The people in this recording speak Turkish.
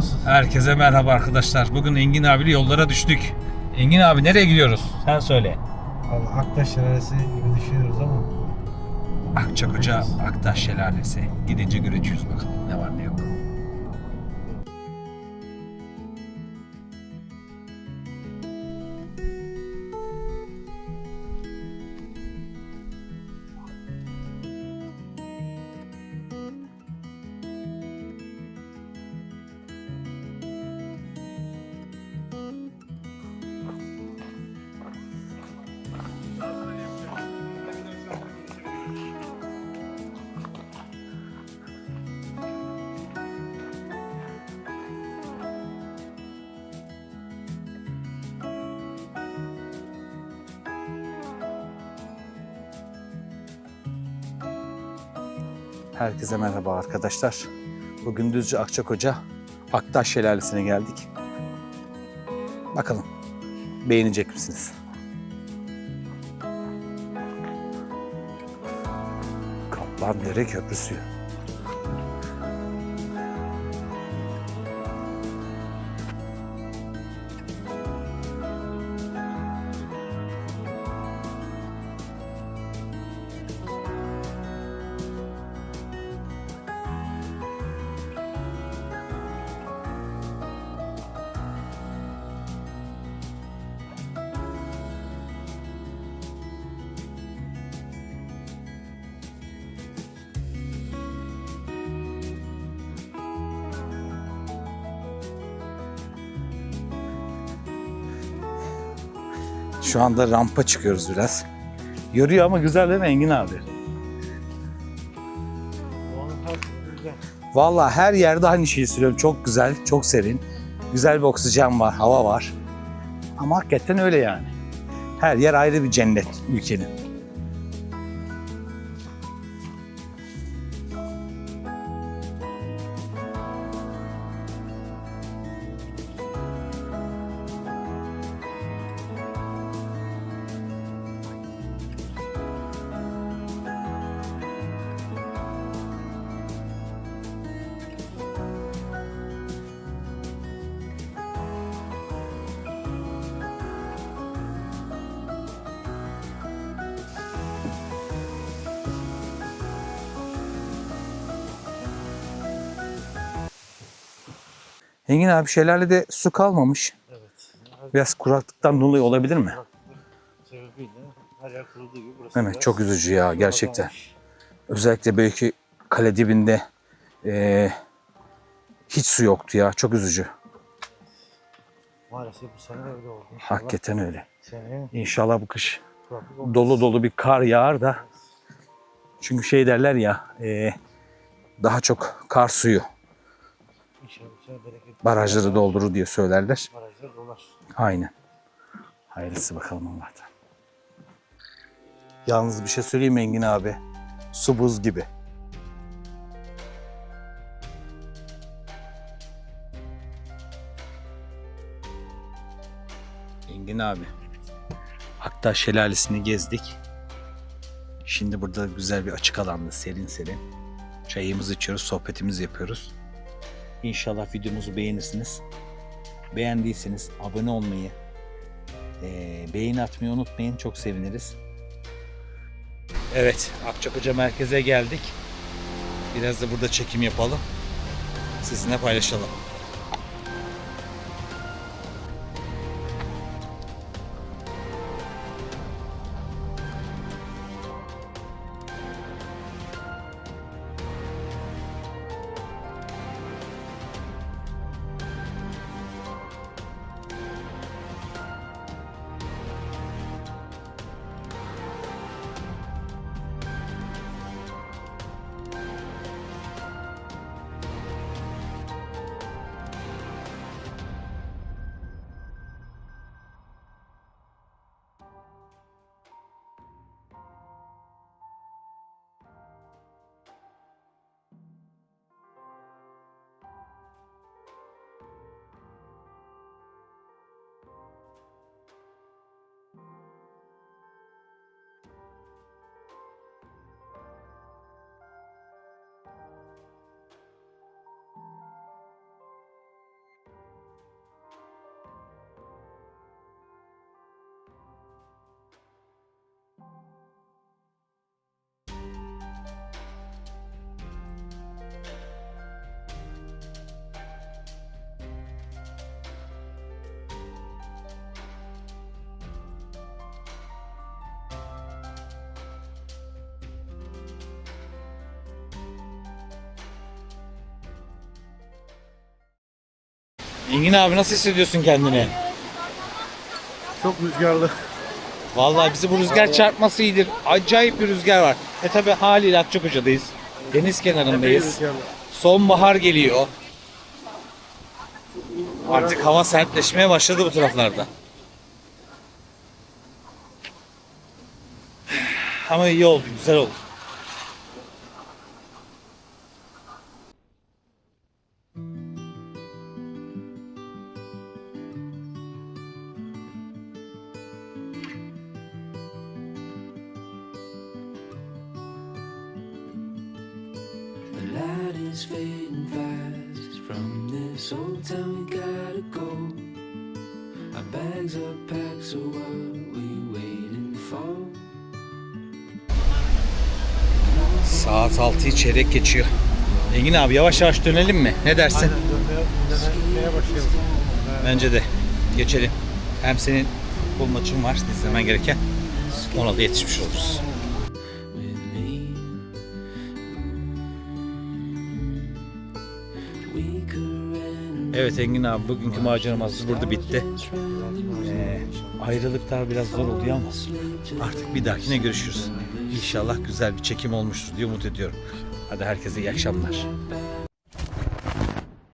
nasılsın? Herkese merhaba arkadaşlar. Bugün Engin abiyle yollara düştük. Engin abi nereye gidiyoruz? Sen söyle. Valla Aktaş Şelalesi gibi düşünüyoruz ama Akçakoca Aktaş Şelalesi. Gidince göreceğiz bakalım Herkese merhaba arkadaşlar. Bugün Düzce Akçakoca Aktaş Şelalesi'ne geldik. Bakalım beğenecek misiniz? Kaplandere Köprüsü. Şu anda rampa çıkıyoruz biraz. Yoruyor ama güzel değil mi Engin abi? Vallahi her yerde aynı şeyi söylüyorum. Çok güzel, çok serin. Güzel bir oksijen var, hava var. Ama hakikaten öyle yani. Her yer ayrı bir cennet ülkenin. Engin abi şelalede su kalmamış. Evet. Biraz kuraklıktan dolayı olabilir mi? Sebebiyle her yer kuruduğu gibi burası Evet çok üzücü ya gerçekten. azalmış. Özellikle belki kale dibinde eee, hiç su yoktu ya. Çok üzücü. Maalesef bu sene öyle oldu. İnşallah Hakikaten öyle. Seneye İnşallah bu kış dolu dolu bir kar yağar da. Çünkü şey derler ya eee, daha çok kar suyu İnşallah. Barajları doldurur diye söylerler. Barajlar dolar. Aynen. Hayırlısı bakalım Allah'tan. Yalnız bir şey söyleyeyim mi Engin abi. Su buz gibi. Engin abi. Aktaş Şelalesi'ni gezdik. Şimdi burada güzel bir açık alanda serin serin. Çayımızı içiyoruz, sohbetimizi yapıyoruz. İnşallah videomuzu beğenirsiniz. Beğendiyseniz abone olmayı, eee, beğeni atmayı unutmayın. Çok seviniriz. Evet, Akçakoca merkeze geldik. Biraz da burada çekim yapalım. Sizinle paylaşalım. Engin abi nasıl hissediyorsun kendini? Çok rüzgarlı. Vallahi bizi bu rüzgar çarpması iyidir. Acayip bir rüzgar var. E tabi haliyle Akçakoca'dayız. Deniz kenarındayız. Sonbahar geliyor. Artık hava sertleşmeye başladı bu taraflarda. Ama iyi oldu, güzel oldu. İs fading fast from this old town. We gotta go. Our bags are packed, so what we waiting for? Saat 6'yı çeyrek geçiyor. Engin abi yavaş yavaş dönelim mi? Ne dersin? Aynen dönmeye, dönmeye başlayalım. Bence de. Geçelim. Hem senin futbol maçın var izlemen gereken. Ona da yetişmiş oluruz. Evet Engin abi bugünkü maceramız burada bitti. Ee, ayrılıklar biraz zor oluyor ama artık bir dahakine görüşürüz. İnşallah güzel bir çekim olmuştur diye umut ediyorum. Hadi herkese iyi akşamlar.